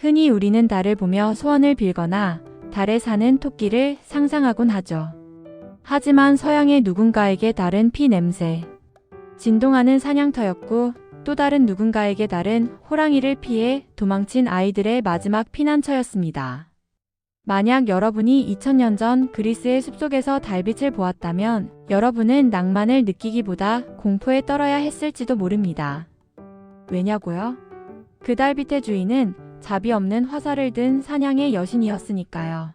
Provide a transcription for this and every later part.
흔히 우리는 달을 보며 소원을 빌거나 달에 사는 토끼를 상상하곤 하죠. 하지만 서양의 누군가에게 달은 피 냄새, 진동하는 사냥터였고 또 다른 누군가에게 달은 호랑이를 피해 도망친 아이들의 마지막 피난처였습니다. 만약 여러분이 2000년 전 그리스의 숲속에서 달빛을 보았다면 여러분은 낭만을 느끼기보다 공포에 떨어야 했을지도 모릅니다. 왜냐고요? 그 달빛의 주인은 자비 없는 화살을 든 사냥의 여신이었으니까요.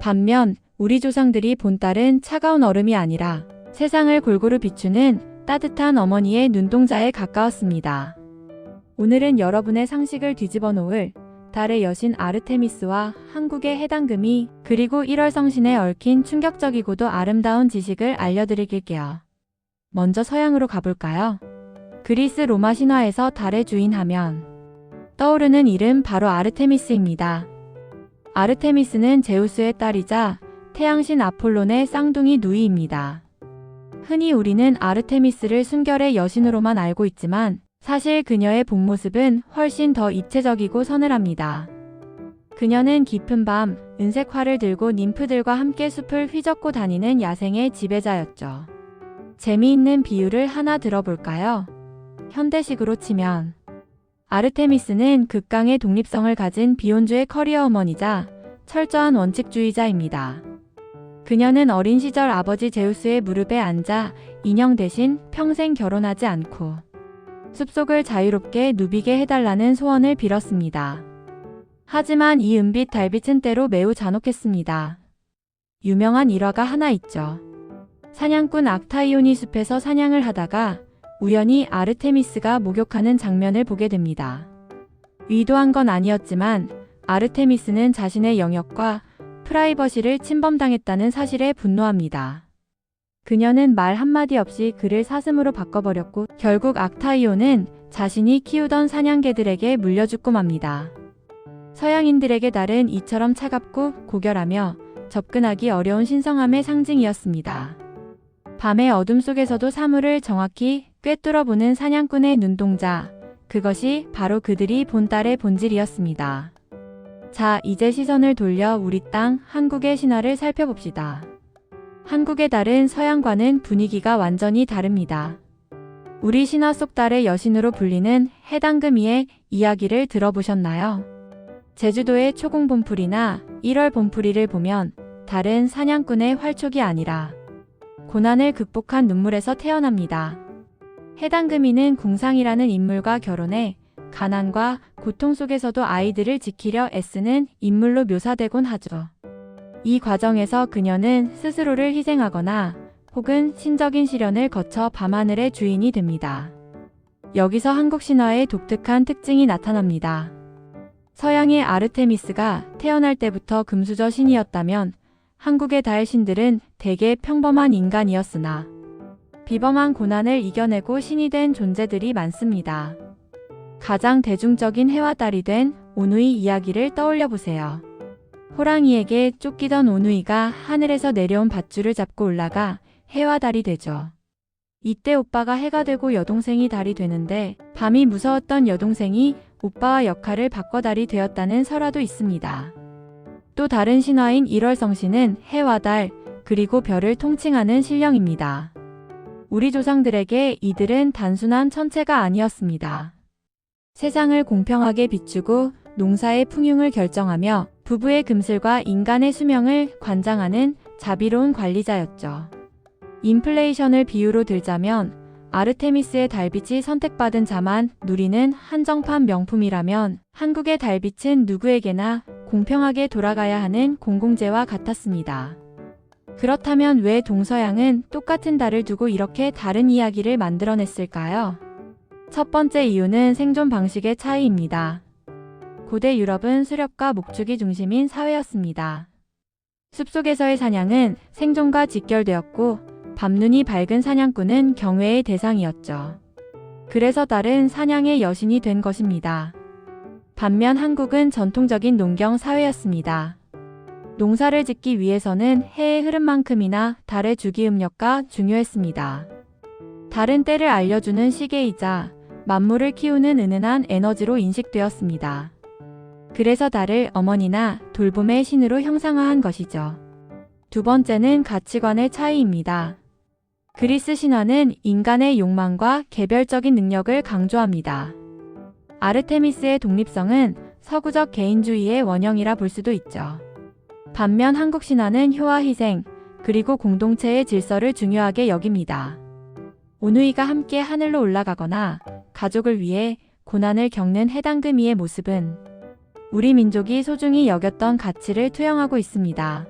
반면 우리 조상들이 본 딸은 차가운 얼음이 아니라 세상을 골고루 비추는 따뜻한 어머니의 눈동자에 가까웠습니다. 오늘은 여러분의 상식을 뒤집어 놓을 달의 여신 아르테미스와 한국의 해당금이 그리고 1월 성신에 얽힌 충격적이고도 아름다운 지식을 알려드릴게요. 먼저 서양으로 가볼까요? 그리스 로마 신화에서 달의 주인 하면 떠오르는 이름 바로 아르테미스입니다. 아르테미스는 제우스의 딸이자 태양신 아폴론의 쌍둥이 누이입니다. 흔히 우리는 아르테미스를 순결의 여신으로만 알고 있지만 사실 그녀의 본 모습은 훨씬 더 입체적이고 서늘합니다. 그녀는 깊은 밤 은색 활을 들고 님프들과 함께 숲을 휘젓고 다니는 야생의 지배자였죠. 재미있는 비유를 하나 들어볼까요? 현대식으로 치면 아르테미스는 극강의 독립성을 가진 비혼주의 커리어 어머니자 철저한 원칙주의자입니다. 그녀는 어린 시절 아버지 제우스의 무릎에 앉아 인형 대신 평생 결혼하지 않고 숲속을 자유롭게 누비게 해달라는 소원을 빌었습니다. 하지만 이 은빛 달빛은 때로 매우 잔혹했습니다. 유명한 일화가 하나 있죠. 사냥꾼 악타이오니 숲에서 사냥을 하다가 우연히 아르테미스가 목욕하는 장면을 보게 됩니다. 의도한 건 아니었지만 아르테미스는 자신의 영역과 프라이버시를 침범당했다는 사실에 분노합니다. 그녀는 말 한마디 없이 그를 사슴으로 바꿔버렸고 결국 악타이오는 자신이 키우던 사냥개들에게 물려 죽고 맙니다. 서양인들에게 달은 이처럼 차갑고 고결하며 접근하기 어려운 신성함의 상징이었습니다. 밤의 어둠 속에서도 사물을 정확히 꿰뚫어보는 사냥꾼의 눈동자, 그것이 바로 그들이 본 달의 본질이었습니다. 자, 이제 시선을 돌려 우리 땅 한국의 신화를 살펴봅시다. 한국의 달은 서양과는 분위기가 완전히 다릅니다. 우리 신화 속 달의 여신으로 불리는 해당금이의 이야기를 들어보셨나요? 제주도의 초공봄풀이나 1월 봄풀이를 보면 달은 사냥꾼의 활촉이 아니라 고난을 극복한 눈물에서 태어납니다. 해당금이는 궁상이라는 인물과 결혼해 가난과 고통 속에서도 아이들을 지키려 애쓰는 인물로 묘사되곤 하죠. 이 과정에서 그녀는 스스로를 희생하거나 혹은 신적인 시련을 거쳐 밤하늘의 주인이 됩니다. 여기서 한국 신화의 독특한 특징이 나타납니다. 서양의 아르테미스가 태어날 때부터 금수저 신이었다면 한국의 달 신들은 대개 평범한 인간이었으나 비범한 고난을 이겨내고 신이 된 존재들이 많습니다. 가장 대중적인 해와 달이 된 오누이 이야기를 떠올려 보세요. 호랑이에게 쫓기던 오누이가 하늘에서 내려온 밧줄을 잡고 올라가 해와 달이 되죠. 이때 오빠가 해가 되고 여동생이 달이 되는데 밤이 무서웠던 여동생이 오빠와 역할을 바꿔 달이 되었다는 설화도 있습니다. 또 다른 신화인 1월 성신은 해와 달, 그리고 별을 통칭하는 신령입니다. 우리 조상들에게 이들은 단순한 천체가 아니었습니다. 세상을 공평하게 비추고 농사의 풍흉을 결정하며 부부의 금슬과 인간의 수명을 관장하는 자비로운 관리자였죠. 인플레이션을 비유로 들자면 아르테미스의 달빛이 선택받은 자만 누리는 한정판 명품이라면 한국의 달빛은 누구에게나 공평하게 돌아가야 하는 공공재와 같았습니다. 그렇다면 왜 동서양은 똑같은 달을 두고 이렇게 다른 이야기를 만들어냈을까요? 첫 번째 이유는 생존 방식의 차이입니다. 고대 유럽은 수렵과 목축이 중심인 사회였습니다. 숲속에서의 사냥은 생존과 직결되었고 밤눈이 밝은 사냥꾼은 경외의 대상이었죠. 그래서 달은 사냥의 여신이 된 것입니다. 반면 한국은 전통적인 농경 사회였습니다. 농사를 짓기 위해서는 해의 흐름만큼이나 달의 주기음력과 중요했습니다. 달은 때를 알려주는 시계이자 만물을 키우는 은은한 에너지로 인식되었습니다. 그래서 달을 어머니나 돌봄의 신으로 형상화한 것이죠. 두 번째는 가치관의 차이입니다. 그리스 신화는 인간의 욕망과 개별적인 능력을 강조합니다. 아르테미스의 독립성은 서구적 개인주의의 원형이라 볼 수도 있죠. 반면 한국 신화는 효와 희생, 그리고 공동체의 질서를 중요하게 여깁니다. 오누이가 함께 하늘로 올라가거나 가족을 위해 고난을 겪는 해당 금이의 모습은 우리 민족이 소중히 여겼던 가치를 투영하고 있습니다.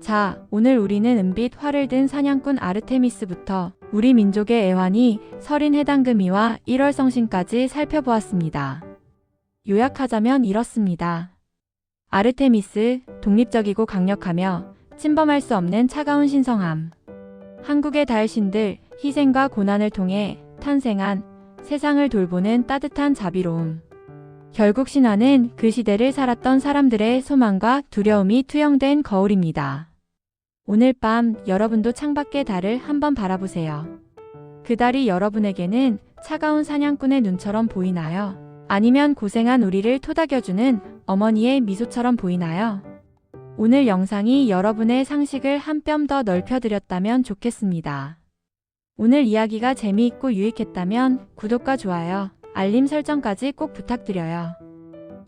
자, 오늘 우리는 은빛 활을 든 사냥꾼 아르테미스부터 우리 민족의 애환이 설인 해당 금이와 1월 성신까지 살펴보았습니다. 요약하자면 이렇습니다. 아르테미스, 독립적이고 강력하며 침범할 수 없는 차가운 신성함. 한국의 달신들, 희생과 고난을 통해 탄생한 세상을 돌보는 따뜻한 자비로움. 결국 신화는 그 시대를 살았던 사람들의 소망과 두려움이 투영된 거울입니다. 오늘 밤 여러분도 창밖의 달을 한번 바라보세요. 그 달이 여러분에게는 차가운 사냥꾼의 눈처럼 보이나요? 아니면 고생한 우리를 토닥여주는 어머니의 미소처럼 보이나요? 오늘 영상이 여러분의 상식을 한 뼘 더 넓혀드렸다면 좋겠습니다. 오늘 이야기가 재미있고 유익했다면 구독과 좋아요, 알림 설정까지 꼭 부탁드려요.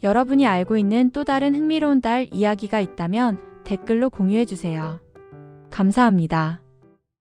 여러분이 알고 있는 또 다른 흥미로운 달 이야기가 있다면 댓글로 공유해주세요. 감사합니다.